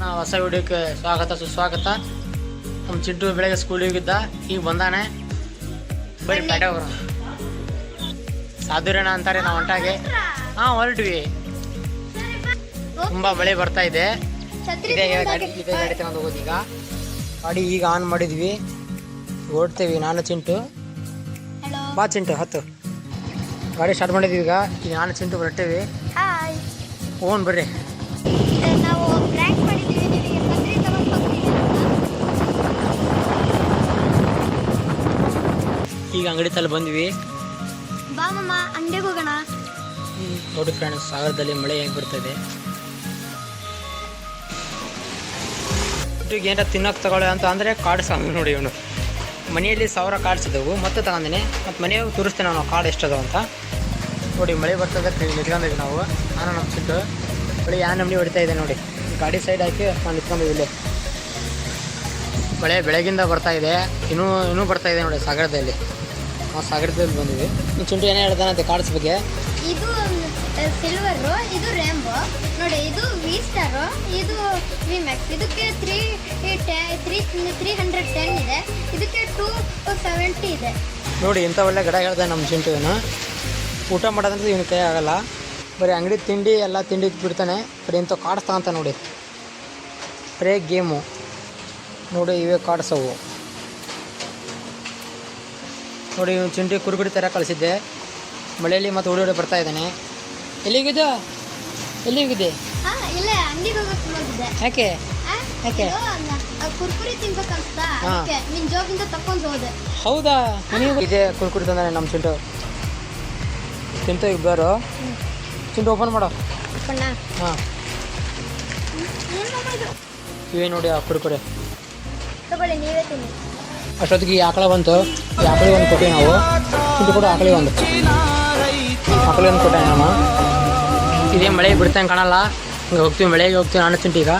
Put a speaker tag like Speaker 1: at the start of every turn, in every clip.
Speaker 1: ನಾ ಹೊಸ ವಿಡಿಯೋಕ್ಕೆ ಸ್ವಾಗತ ಸುಸ್ವಾಗತ. ನಮ್ಮ ಚಿಂಟು ಬೆಳಗ್ಗೆ ಸ್ಕೂಲಿಗೆ ಹೋಗಿದ್ದ ಈಗ ಬಂದಾನೆ. ಬರೀ ಪೇಟೆ ಹೋಗೋಣ ಸಾಧುರೇಣ ಅಂತಾರೆ ನಾವು ಹೊಂಟಾಗೆ. ಹಾಂ ಹೊರಟ್ವಿ. ತುಂಬ ಮಳೆ ಬರ್ತಾ ಇದೆ. ಇದೇ ಗಾಡಿ ಇದೇ ಗಾಡಿ ತಗೊಂಡು ಹೋಗೋದು ಈಗ. ಗಾಡಿ ಈಗ ಆನ್ ಮಾಡಿದ್ವಿ. ಓಡ್ತೇವಿ ನಾನು ಚಿಂಟು. ಬಾ ಚಿಂಟು ಹತ್ತು. ಗಾಡಿ ಸ್ಟಾರ್ಟ್ ಮಾಡಿದ್ವಿ ಈಗ. ಈಗ ನಾನು ಚಿಂಟು ಹೊರಟೇವಿ. ಓನ್ ಬರ್ರಿ. ಈಗ ಅಂಗಡಿ ತಲೆ ಬಂದ್ವಿ.
Speaker 2: ಬಾ ಮಮ್ಮ ಅಂಗಡಿಗೆ ಹೋಗೋಣ.
Speaker 1: ನೋಡಿ ಫ್ರೆಂಡ್ಸ್ ಸಾಗರದಲ್ಲಿ ಮಳೆ ಹೇಗೆ ಬಿಡ್ತದೆ ಏನಾರ ತಿನ್ನೋಕೆ ತಗೊಳ್ಳಿ ಅಂತ ಅಂದರೆ ಕಾರ್ಡ್ಸ್ ಅಂದ್ ನೋಡಿ ಇವನು. ಮನೆಯಲ್ಲಿ ಸಾವಿರ ಕಾರ್ಡ್ಸ್ ಇದ್ದವು ಮತ್ತೆ ತಗೊಂಡಿನಿ. ಮತ್ತು ಮನೆಯಾಗ ತೋರಿಸ್ತೇನೆ ನಾವು ಕಾರ್ಡ್ ಎಷ್ಟದ ಅಂತ. ನೋಡಿ ಮಳೆ ಬರ್ತದೆ ನಿಂತ್ಕೊಂಡಿವಿ ನಾವು. ನಾನು ನಮ್ಮ ಚಿಟ್ಟು ಮಳೆ ಯಾ ನಮ್ನಿ ಹೊಡಿತಾ ಇದೆ ನೋಡಿ. ಗಾಡಿ ಸೈಡ್ ಹಾಕಿ ನಾನು ನಿಂತ್ಕೊಂಡಿವಿ ಇಲ್ಲಿ. ಮಳೆ ಬೆಳಗಿಂದ ಬರ್ತಾ ಇದೆ. ಇನ್ನೂ ಇನ್ನೂ ಬರ್ತಾ ಇದೆ ನೋಡಿ ಸಾಗರದಲ್ಲಿ. ನಾವು ಸಾಗರದಲ್ಲಿ ಬಂದಿವಿ ಚುಂಟು ಏನೇ ಹೇಳ್ತಾನಂತೆ ಕಾರ್ಡ್ಸ್ ಬಗ್ಗೆ
Speaker 2: ಇದು ಸಿಲ್ವರ್ ಇದು ರೇಂಬೋ ನೋಡಿ ಇದು ವಿ ಸ್ಟಾರ್ ಇದು ವಿ ಮ್ಯಾಕ್ಸ್ ಇದಕ್ಕೆ three three three hundred ten ಇದೆ. ಇದಕ್ಕೆ ಟೂ ಸೆವೆಂಟಿ ಇದೆ.
Speaker 1: ನೋಡಿ ಇಂಥ ಒಳ್ಳೆ ಗಿಡ ಹೇಳ್ದೆ ನಮ್ಮ ಚಿಂಟುವಿನ ಊಟ ಮಾಡೋದಂದ್ರೆ ಇವನು ಕೈ ಆಗಲ್ಲ. ಬರೀ ಅಂಗಡಿ ತಿಂಡಿ ಎಲ್ಲ ತಿಂಡಿ ಬಿಡ್ತಾನೆ ಬರೀ ಇಂಥ ಕಾರ್ಡ್ಸ್ ತಗೊಂತ ನೋಡಿ. ಬರೇ ಗೇಮು. ನೋಡಿ ಇವೇ ಕಾರ್ಡ್ಸ್ ಅವು ನೋಡಿ ಇವ್ನು ಚಿಂಟಿ ಕುರುಗುಡಿ ಥರ ಕಳಿಸಿದ್ದೆ. ಮಳೆಯಲ್ಲಿ ಮತ್ತೆ ಓಡಿ ಓಡಿ ಬರ್ತಾ ಇದ್ದಾನೆ. ಎಲ್ಲಿಗಿದ್ದ ಎಲ್ಲಿ ಹೋಗಿದ್ದೆ
Speaker 2: ಹಾ ಇಲ್ಲ ಅಂಗಡಿಗೆ ಹೋಗಕ್ಕೆ ಹೋಗಿದ್ದೆ.
Speaker 1: ಯಾಕೆ?
Speaker 2: ಹೌದಾ.
Speaker 1: ಇದೇ ಕುರುಕುರಿ ತಂದಾನೆ ನಮ್ಮ ಚಿಂಟು. ಚಿಂತ ಇಬ್ಬರು ಬೇರು ಚಿಂಟು ಓಪನ್ ಮಾಡೋ. ಹಾಂ? ಇವೇ ನೋಡಿ ಆ ಕುರುಕುರಿ.
Speaker 2: ತಗೊಳ್ಳಿ ನೀವೇ ತಿನ್ನಿ.
Speaker 1: ಅಷ್ಟೊತ್ತಿಗೆ ಈ ಆಕಳ ಬಂತು. ಈ ಆಕಳಿಗೆ ಒಂದು ಕೊಟ್ಟಿವಿ ನಾವು. ಇದು ಕೂಡ ಆಕಳಿ ಒಂದು. ಆಕಳಿ ಒಂದು ಕೊಟ್ಟೆ ನಮ್ಮ ಇದೇ ಮಳೆ ಬಿಡ್ತಂಗೆ ಕಾಣಲ್ಲ. ಹಿಂಗೆ ಹೋಗ್ತೀವಿ ಮಳೆಗೆ ಹೋಗ್ತೀವಿ, ನಾನು ಚಿಂಟು ಈಗ.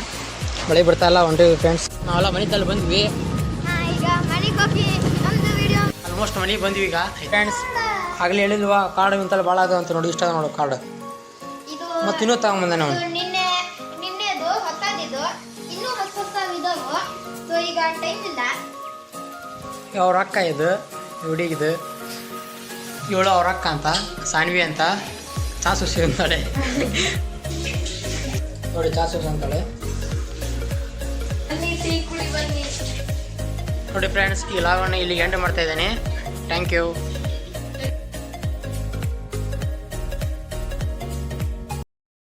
Speaker 1: ಮಳೆ ಬಿಡ್ತಾ ಇಲ್ಲ ಹೊಂಟಿವಿ ಫ್ರೆಂಡ್ಸ್ ನಾವೆಲ್ಲ ಮನೆ ತಲೆ ಬಂದ್ವಿ. ಆಲ್ಮೋಸ್ಟ್ ಮನೆಗೆ ಬಂದ್ವಿ ಈಗ. ಫ್ರೆಂಡ್ಸ್ ಆಗಲೇ ಹೇಳಿಲ್ವಾ ಕಾರ್ಡ್ ಇಂತಲ್ಲಿ ಭಾಳ ಅದು ಅಂತ ನೋಡಿ, ಇಷ್ಟ ನೋಡು ಕಾರ್ಡ್ ಮತ್ತು ಇನ್ನೂ ತಗೊಂಬಂದೆ ನಾವು
Speaker 2: ಈಗ ಟೈಮ್ ಇಲ್ಲ.
Speaker 1: ಅವ್ರ ಅಕ್ಕ ಇದು? ಹುಡುಗಿದು ಇವಳು ಅವ್ರ ಅಕ್ಕ ಅಂತ ಸಾನ್ವಿ ಅಂತ. ಚಾಸು ಸಿಗುತ್ತಾಳೆ ಅಂತಾಳೆ ನೋಡಿ ಚಾಸು ಅಂತಾಳೆ ನೋಡಿ ಫ್ರೆಂಡ್ಸ್ ಈ ಲಾಗನ್ನು ಇಲ್ಲಿಗೆ ಎಂಡ್ ಮಾಡ್ತಾ ಇದ್ದೀನಿ. Thank you